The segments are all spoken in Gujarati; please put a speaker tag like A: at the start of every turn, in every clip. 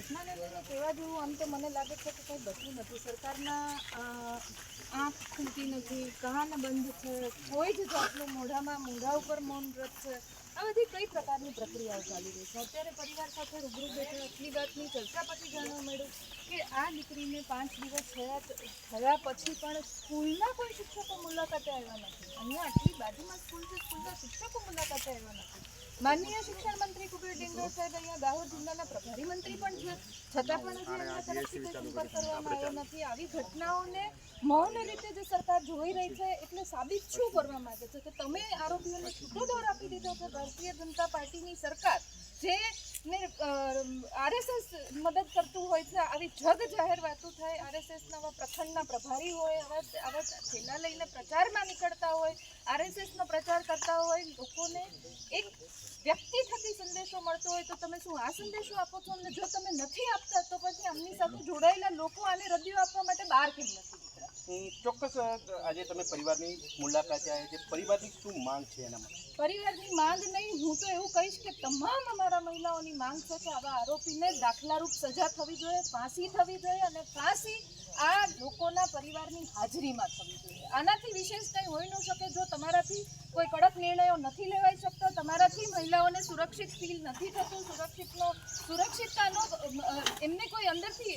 A: ઘટનાને લઈને કહેવા જેવું આમ તો મને લાગે છે કે કંઈ બચવું નથી. સરકારના આંખ ખૂલતી નથી કાન બંધ છે, કોઈ જ જાતનું મોઢામાં મોઢા ઉપર મૌન વ્રત છે. આ બધી કઈ પ્રકારની પ્રક્રિયાઓ ચાલી રહી છે? અત્યારે પરિવાર સાથે રૂબરૂ બેઠા એટલી વાતની ચર્ચા પછી જાણવા મળ્યું કે આ દીકરીને પાંચ દિવસ થયા થયા પછી પણ સ્કૂલના કોઈ શિક્ષકો મુલાકાતે આવ્યા નથી. અહીંયા આટલી બાજુમાં સ્કૂલ છે, સ્કૂલના શિક્ષકો મુલાકાતે આવ્યા નથી. માનનીય શિક્ષણ મંત્રી કુબેર ડિંગોર સાહેબ અહીંયા દાહોદ જિલ્લાના પ્રભારી મંત્રી પણ છે. છતાં પણ હજી એમના કરવામાં આવ્યો નથી. આવી ઘટનાઓને મૌન રીતે જે સરકાર જોઈ રહી છે, એટલે સાબિત શું કરવા માંગે છે? કે તમે આરોપીઓને છૂટો દોર આપી દીધો છે ભારતીય જનતા પાર્ટીની સરકાર જે ને આરએસએસ મદદ કરતું હોય છે આવી જગ જાહેર વાતો થાય આરએસએસના આવા પ્રખંડના પ્રભારી હોય આવા આવા થેલા લઈને પ્રચારમાં નીકળતા હોય આરએસએસનો પ્રચાર કરતા હોય લોકોને એક વ્યક્તિ થકી સંદેશો મળતો હોય તો તમે શું આ સંદેશો આપો છો? અને જો તમે નથી આપતા તો પછી આમની સાથે જોડાયેલા લોકો આને રદિયો આપવા માટે બહાર કેમ નથી
B: ચોક્કસ આજે તમે પરિવારની મુલાકાતે આવ્યા છે. પરિવારની શું માંગ છે એના માટે?
A: પરિવારની માંગ નહીં હું તો એવું કહીશ કે તમામ અમારા મહિલાઓની માંગ છે કે આવા આરોપીને દાખલારૂપ સજા થવી જોઈએ, ફાંસી થવી જોઈએ અને ફાંસી આ લોકોના પરિવારની હાજરીમાં થવી જોઈએ. આનાથી વિશેષ કંઈ હોઈ ન શકે. જો તમારાથી કોઈ કડક નિર્ણયો નથી લેવાઈ શકતો, તમારાથી મહિલાઓને સુરક્ષિત ફીલ નથી થતું, સુરક્ષિતનો, સુરક્ષિતતાનો એમને કોઈ અંદરથી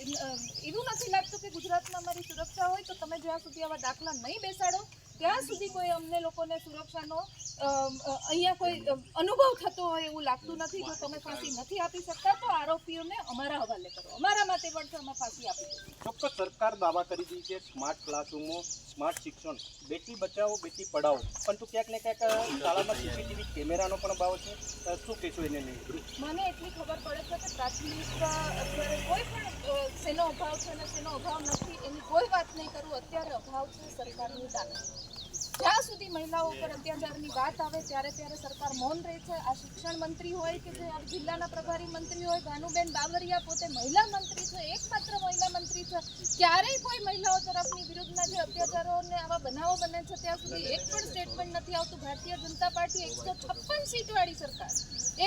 A: એવું નથી લાગતું કે ગુજરાતમાં અમારી સુરક્ષા હોય, તો તમે જ્યાં સુધી આવા દાખલા નહીં બેસાડો, ત્યાં સુધી કોઈ અમને લોકોને સુરક્ષાનો અહીંયા કોઈ અનુભવ થતો હોય એવું લાગતું નથી જો તમે ફાંસી નથી આપી શકતા તો આરોપીઓને અમારા હવાલે કરો. અમારા માટે પણ અમે ફાંસી આપી
B: ચોક્કસ સરકાર દાવા કરી દીધી છે સ્માર્ટ ક્લાસરૂમો સ્માર્ટ શિક્ષણ બેટી બચાવો બેટી પઢાઓ પરંતુ ક્યાંક ને ક્યાંક શાળામાં સીસીટીવી કેમેરાનો પણ ભાવ છે. શું કહેશો એને નહીં
A: મને એટલી ખબર પડે છે કે પ્રાથમિકતા અત્યારે કોઈ પણ શેનો અભાવ છે અને શેનો અભાવ નથી એની કોઈ વાત નહીં કરું અત્યારે અભાવ છે સરકારની દાખલા. જ્યાં સુધી મહિલાઓ ઉપર અત્યાચારની વાત આવે, ત્યારે ત્યારે સરકાર મૌન રહે છે. આ શિક્ષણ મંત્રી હોય કે જે જિલ્લાના પ્રભારી મંત્રી હોય, ભાનુબેન બાવરિયા પોતે મહિલા મંત્રી છે, એકમાત્ર મહિલા મંત્રી છે. ક્યારેય કોઈ મહિલાઓ તરફની વિરુદ્ધના જે અત્યાચારો અને આવા બનાવો બને છે, ત્યાં સુધી એક પણ સ્ટેટમેન્ટ નથી આવતું. ભારતીય જનતા પાર્ટી એકસો છપ્પન સીટવાળી સરકાર.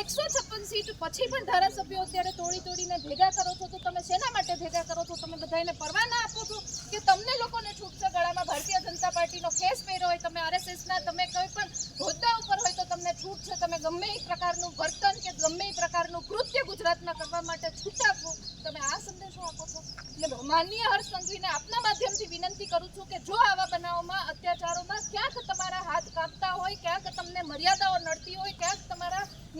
A: એકસો છપ્પન સીટ પછી પણ ધારાસભ્યો અત્યારે તોડી તોડીને ભેગા કરો છો, તો તમે શેના માટે ભેગા કરો છો? તમે બધાને પરવાના આપો છો કે તમને લોકોને છૂટ છે ગળામાં ભારતીય જનતા પાર્ટીનો કેસ પહેર્યો હોય, તમે આરએસએસના, તમે કોઈ પણ હોદ્દા ઉપર હોય તો તમને છૂટ છે. તમે ગમે એ પ્રકારનું વર્તન કે ગમે એ પ્રકારનું કૃત્ય ગુજરાતમાં કરવા માટે છૂટા છો, તમે આ સંદેશો આપો છો. એટલે માનનીય હર્ષ સંઘવીને આપના માધ્યમથી વિનંતી કરું છું કે જો આવા બનાવોમાં, અત્યાચારોમાં ક્યાંક તમારા હાથ કાપતા હોય, ક્યાંક તમને મર્યાદાઓ નડતી હોય, ક્યાંક તમારા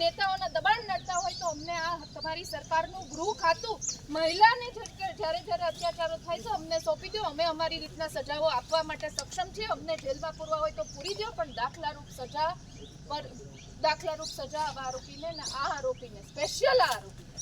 A: નેતાઓના દબાણ નડતા હોય તો અમને આ તમારી સરકારનું ગૃહ ખાતું મહિલાને જ્યારે જ્યારે અત્યાચારો થાય છે અમને સોંપી દો. અમે અમારી રીતના સજાઓ આપવા માટે સક્ષમ છીએ. અમને જેલમાં પૂરવા હોય તો પૂરી દો, પણ દાખલારૂપ સજા પર દાખલારૂપ સજા આવા આરોપીને ને આ આરોપીને સ્પેશિયલ આ આરોપીને,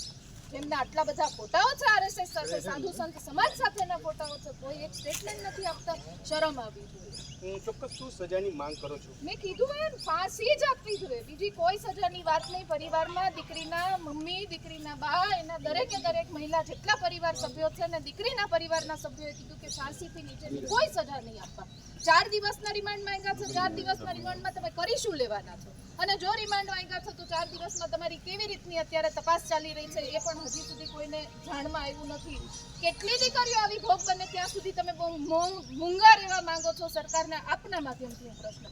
A: જેમના આટલા બધા ફોટાઓ છે, આરએસએસ સાથે, સાધુ સંત સમાજ સાથેના ફોટાઓ છે કોઈ એક સ્ટેટમેન્ટ નથી આપતા. શરમ આવી જોઈએ
B: ચોક્કસ શું સજાની માંગ કરો છો?
A: મેં કીધું એમ ફાંસી જ આપવી જોઈએ. બીજી કોઈ સજાની વાત નહીં. પરિવારમાં દીકરીના મમ્મી દીકરીના બા એના દરેકે દરેક મહિલા જેટલા પરિવાર સભ્યો છે ને દીકરીના પરિવારના સભ્યોએ કીધું કે ફાંસીથી નીચેની કોઈ સજા નહીં આપવા. ચાર દિવસના રિમાન્ડ માંગ્યા છે. ચાર દિવસના રિમાન્ડમાં તમે કરી શું લેવાના છો? અને જો રિમાન્ડ માંગ્યા છો તો ચાર દિવસમાં તમારી કેવી રીતની અત્યારે તપાસ ચાલી રહી છે એ પણ હજી સુધી કોઈને જાણમાં આવ્યું નથી. કેટલી દીકરીઓ આવી ભોગ બને ત્યાં સુધી તમે મૂંગા રહેવા માંગો છો સરકારના આપના માધ્યમથી હું પ્રશ્ન.